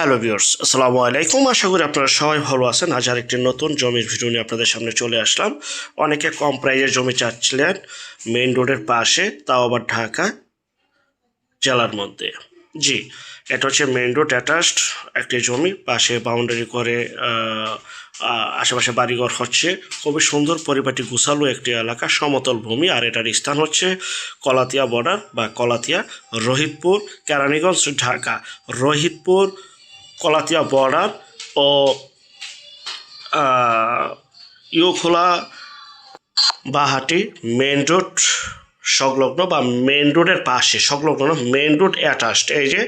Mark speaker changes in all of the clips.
Speaker 1: Hello viewers, আসসালামু আলাইকুম। আশা করি আপনারা সবাই ভালো আছেন। আজ আরেকটি নতুন জমির ভিডিও নিয়ে আপনাদের সামনে চলে আসলাম। অনেকে কম প্রাইজে জমি চাচ্ছিলেন মেইন রোডের পাশে, তাও আবার ঢাকা জেলার মধ্যে। জি, এটা হচ্ছে মেইন রোড অ্যাটাচড একটি জমি। পাশে বাউন্ডারি করে আশেপাশে বাড়িঘর হচ্ছে। খুবই সুন্দর পরিপাটি গুছালো একটি এলাকা, সমতল ভূমি। আর এটার স্থান হচ্ছে কলাতিয়া বর্ডার বা কলাতিয়া রোহিতপুর, কেরানীগঞ্জ, ঢাকা। রোহিতপুর কলাতিয়া বর্ডার ও ইউখোলা বাহাটি মেন রোড সংলগ্ন বা মেন রোডের পাশে, সংলগ্ন মেন রোড অ্যাটাচড এই যে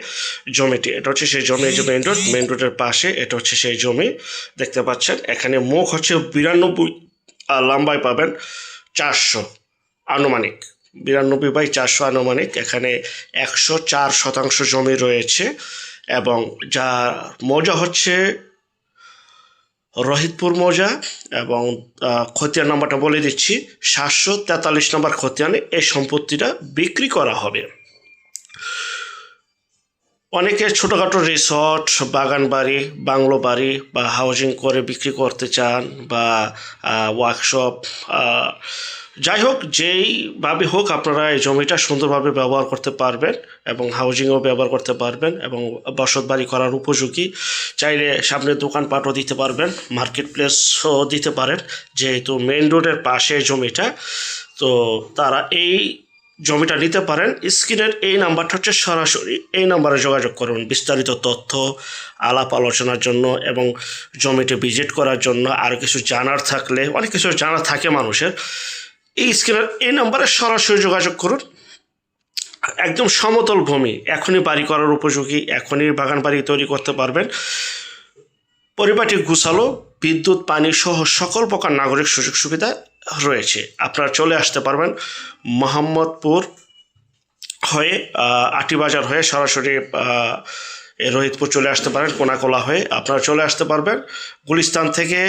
Speaker 1: জমিটি, এটা হচ্ছে সেই জমি, এই যে মেন রোড মেন রোডের পাশে, এটা হচ্ছে সেই জমি, দেখতে পাচ্ছেন, এখানে মুখ হচ্ছে বিরানব্বই আর লম্বায় পাবেন চারশো আনুমানিক, বিরানব্বই বাই চারশো আনুমানিক, এখানে একশো চার শতাংশ জমি রয়েছে এবং যা মৌজা হচ্ছে রহিতপুর মৌজা এবং খতিয়ান নাম্বারটা বলে দিচ্ছি। সাতশো তেতাল্লিশ নম্বর খতিয়ানে এই সম্পত্তিটা বিক্রি করা হবে। অনেকে ছোটোখাটো রিসর্ট, বাগান বাড়ি, বাংলো বাড়ি বা হাউজিং করে বিক্রি করতে চান বা ওয়ার্কশপ যাই হোক যেইভাবে হোক আপনারা এই জমিটা সুন্দরভাবে ব্যবহার করতে পারবেন এবং হাউজিংও ব্যবহার করতে পারবেন এবং বসত বাড়ি করার উপযোগী। চাইলে সামনে দোকানপাটও দিতে পারবেন মার্কেট প্লেসও দিতে পারেন, যেহেতু মেন রোডের পাশে জমিটা। তো তারা এই জমিটা নিতে পারেন। স্ক্রিনের এই নাম্বারটা হচ্ছে সরাসরি এই নাম্বারে যোগাযোগ করুন। বিস্তারিত তথ্য, আলাপ আলোচনার জন্য এবং জমিটি ভিজিট করার জন্য। আর কিছু জানার থাকলে, অনেক কিছু জানা থাকে মানুষের। এই স্ক্রিনের, এই নাম্বারে সরাসরি যোগাযোগ করুন। একদম সমতল ভূমি, এখনই বাড়ি করার উপযোগী, এখনই বাগান বাড়ি তৈরি করতে পারবেন। পরিপাটি গুছালো, বিদ্যুৎ, পানি সহ সকল প্রকার নাগরিক সুযোগ সুবিধা রয়েছে। আপনারা চলে আসতে পারবেন মোহাম্মদপুর হয়ে আটিবাজার হয়ে সরাসরি রোহিতপুর চলে আসতে পারেন, কোনাকোলা হয়ে। আপনারা চলে আসতে পারবেন। গুলিস্তান থেকে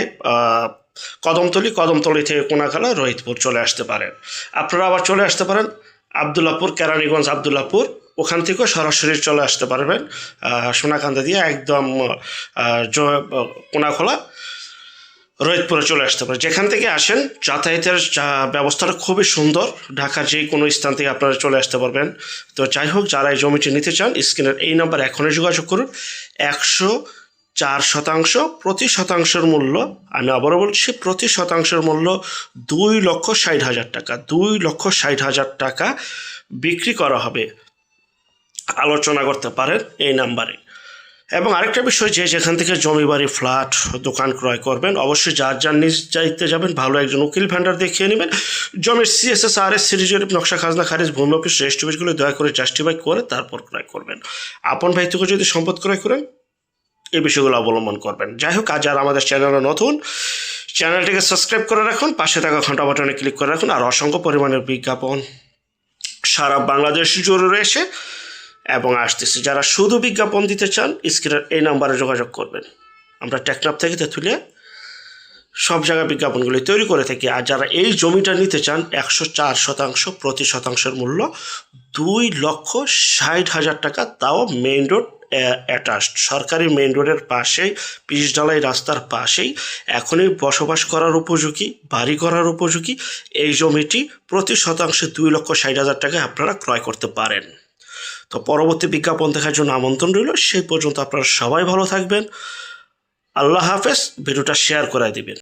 Speaker 1: কদমতলি কদমতলি থেকে কোনাখালা রোহিতপুর চলে আসতে পারেন। আপনারা আবার চলে আসতে পারেন আবদুল্লাপুর, কেরানীগঞ্জ, আবদুল্লাপুর। ওখান থেকেও সরাসরি চলে আসতে পারবেন। সোনাকান্দা দিয়ে একদম কোনাখোলা রোহিতপুরে চলে আসতে পারে যেখান থেকে আসেন, যাতায়াতের ব্যবস্থাটা খুবই সুন্দর। ঢাকার যে কোনো স্থান থেকে আপনারা চলে আসতে পারবেন। তো যাই হোক, যারা এই জমিটি নিতে চান, স্ক্রিনের এই নাম্বার এখনই যোগাযোগ করুন। একশো চার শতাংশ, প্রতি শতাংশের মূল্য, আমি আবারও বলছি, প্রতি শতাংশের মূল্য দুই লক্ষ ষাট হাজার টাকা, দুই লক্ষ ষাট হাজার টাকা বিক্রি করা হবে। আলোচনা করতে পারেন এই নাম্বারে। এবং আরেকটা বিষয় যে যেখান থেকে জমি বাড়ি, ফ্ল্যাট, দোকান ক্রয় করবেন, অবশ্যই যার যার নিজ চাইতে যাবেন, ভালো একজন উকিল ভ্যান্ডার দেখিয়ে নেবেন। জমির সিএসএস আর এস সিরিজের নকশা, খাজনা, খারিজ, ভূমি অফিস রেজিস্ট্রিগুলো দয়া করে জাস্টিফাই করে তারপর ক্রয় করবেন। আপন ভাই থেকে যদি সম্পদ ক্রয় করেন এই বিষয়গুলো অবলম্বন করবেন। যাই হোক, আজ আর আমাদের চ্যানেলে নতুন, চ্যানেলটিকে সাবস্ক্রাইব করে রাখুন, পাশে থাকা ঘণ্টা বাটনে ক্লিক করে রাখুন, আর অসংখ্য পরিমাণের বিজ্ঞাপন সারা বাংলাদেশ জুড়ে রয়েছে এবং আসতেছে। যারা শুধু বিজ্ঞাপন দিতে চান, স্ক্রিনের এই নাম্বারে যোগাযোগ করবেন। আমরা টেকনাপ থেকে তেঁতুলিয়া, সব জায়গায় বিজ্ঞাপনগুলি তৈরি করে থাকি। আর যারা এই জমিটা নিতে চান, একশো চার শতাংশ প্রতি শতাংশের মূল্য, দুই লক্ষ ষাট হাজার টাকা, তাও মেইন রোড অ্যাটাচড সরকারি মেইন রোডের পাশেই, পিচ ঢালাই রাস্তার পাশেই এখনই বসবাস করার উপযোগী, বাড়ি করার উপযোগী এই জমিটি প্রতি শতাংশে দুই লক্ষ ষাট হাজার টাকায় আপনারা ক্রয় করতে পারেন। তো পরবর্তী বিজ্ঞাপন দেখার জন্য আমন্ত্রণ রইল। সেই পর্যন্ত আপনারা সবাই ভালো থাকবেন। আল্লাহ হাফেজ। ভিডিওটা শেয়ার করে দিবেন।